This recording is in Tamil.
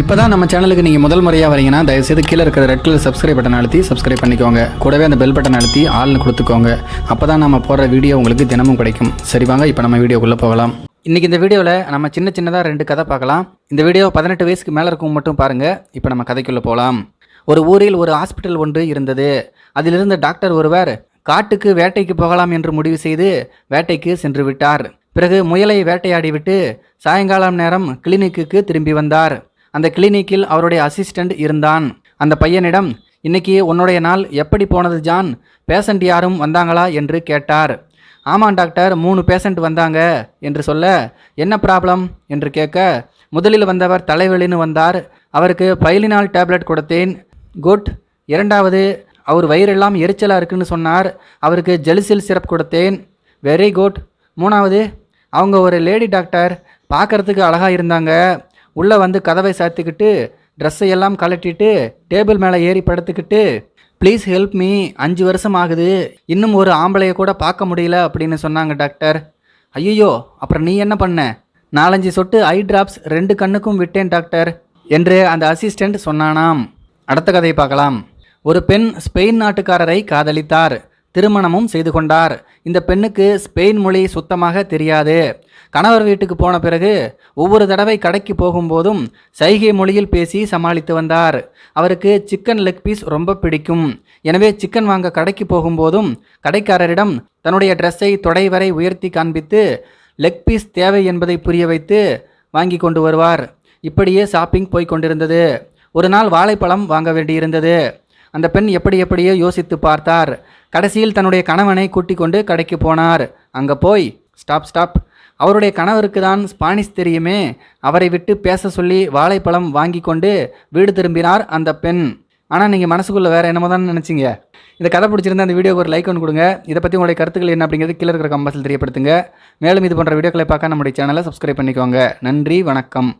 இப்போ தான் நம்ம சேனலுக்கு நீங்கள் முதல் முறையாக வரீங்கன்னா தயவுசெய்து கீழே இருக்கிற ரெட் கலர் சப்ஸ்கிரைப் பட்டன் அழுத்தி சப்ஸ்கிரைப் பண்ணிக்கோங்க. கூடவே அந்த பெல் பட்டன் அழுத்தி ஆள்னு கொடுத்துக்கோங்க. அப்போ தான் நம்ம போடுற வீடியோ உங்களுக்கு தினமும் கிடைக்கும். சரி வாங்க இப்போ நம்ம வீடியோக்குள்ளே போகலாம். இன்றைக்கி இந்த வீடியோவில் நம்ம சின்ன சின்னதாக ரெண்டு கதை பார்க்கலாம். இந்த வீடியோ பதினெட்டு வயசுக்கு மேலே இருக்கவங்க மட்டும் பாருங்கள் இப்போ நம்ம கதைக்குள்ளே போகலாம் ஒரு ஊரில் ஒரு ஹாஸ்பிட்டல் ஒன்று இருந்தது. அதிலிருந்த டாக்டர் ஒருவர் காட்டுக்கு வேட்டைக்கு போகலாம் என்று முடிவு செய்து வேட்டைக்கு சென்று விட்டார். பிறகு முயலை வேட்டையாடிவிட்டு சாயங்காலம் நேரம் கிளினிக்குக்கு திரும்பி வந்தார். அந்த கிளினிக்கில் அவருடைய அசிஸ்டண்ட் இருந்தான். அந்த பையனிடம் இன்னைக்கு உன்னுடைய நாள் எப்படி போனது ஜான்? பேஷண்ட் யாரும் வந்தாங்களா? என்று கேட்டார். ஆமாம் டாக்டர் மூணு பேஷண்ட் வந்தாங்க என்று சொல்ல என்ன ப்ராப்ளம் என்று கேட்க முதலில் வந்தவர் தலைவலின்னு வந்தார். அவருக்கு பைலினால் டேப்லெட் கொடுத்தேன். குட். இரண்டாவது அவர் வயிறெல்லாம் எரிச்சலாக இருக்குன்னு சொன்னார். அவருக்கு ஜெலிசில் சிரப் கொடுத்தேன். Very good. மூணாவது அவங்க ஒரு லேடி டாக்டர். பார்க்கறதுக்கு அழகாக இருந்தாங்க. உள்ளே வந்து கதவை சாத்திக்கிட்டு ட்ரெஸ்ஸை எல்லாம் கலட்டிட்டு டேபிள் மேலே ஏறி படுத்துக்கிட்டு ப்ளீஸ் ஹெல்ப் மீ அஞ்சு வருஷம் ஆகுது இன்னும் ஒரு ஆம்பளையை கூட பார்க்க முடியல அப்படின்னு சொன்னாங்க டாக்டர். ஐயோ அப்புறம் நீ என்ன பண்ண? நாலஞ்சு சொட்டு ஐ டிராப்ஸ் ரெண்டு கண்ணுக்கும் விட்டேன் டாக்டர் என்று அந்த அசிஸ்டண்ட் சொன்னானாம். அடுத்த கதையை பார்க்கலாம். ஒரு பெண் ஸ்பெயின் நாட்டுக்காரரை காதலித்தார். திருமணமும் செய்து கொண்டார். இந்த பெண்ணுக்கு ஸ்பெயின் மொழி சுத்தமாக தெரியாது. கணவர் வீட்டுக்கு போன பிறகு ஒவ்வொரு தடவை கடைக்கு போகும்போதும் சைகை மொழியில் பேசி சமாளித்து வந்தார். அவருக்கு சிக்கன் லெக் பீஸ் ரொம்ப பிடிக்கும். எனவே சிக்கன் வாங்க கடைக்கு போகும்போதும் கடைக்காரரிடம் தன்னுடைய ட்ரெஸ்ஸை தொடை வரை உயர்த்தி காண்பித்து லெக் பீஸ் தேவை என்பதை புரிய வைத்து வாங்கி கொண்டு வருவார். இப்படியே ஷாப்பிங் போய் கொண்டிருந்தது. ஒரு நாள் வாழைப்பழம் வாங்க வேண்டியிருந்தது. அந்த பெண் எப்படி எப்படியோ யோசித்து பார்த்தார். கடைசியில் தன்னுடைய கணவனை கூட்டிக் கொண்டு கடைக்கு போனார். அங்கே போய் ஸ்டாப் ஸ்டாப் அவருடைய கணவருக்கு தான் ஸ்பானிஷ் தெரியுமே. அவரை விட்டு பேச சொல்லி வாழைப்பழம் வாங்கி கொண்டு வீடு திரும்பினார் அந்த பெண். ஆனால் நீங்கள் மனசுக்குள்ளே வேறு என்னமோ தான் நினச்சிங்க. இந்த கதை பிடிச்சிருந்தா அந்த வீடியோக்கு ஒரு லைக் ஒன்று கொடுங்க. இதை பற்றி உங்களுடைய கருத்துக்கள் என்ன அப்படிங்கிறது கீழே இருக்கிற கம்பஸில் தெரியப்படுத்துங்க. மேலும் இது போன்ற வீடியோக்களை பார்க்க நம்முடைய சேனலை சப்ஸ்கிரைப் பண்ணிக்கோங்க. நன்றி வணக்கம்.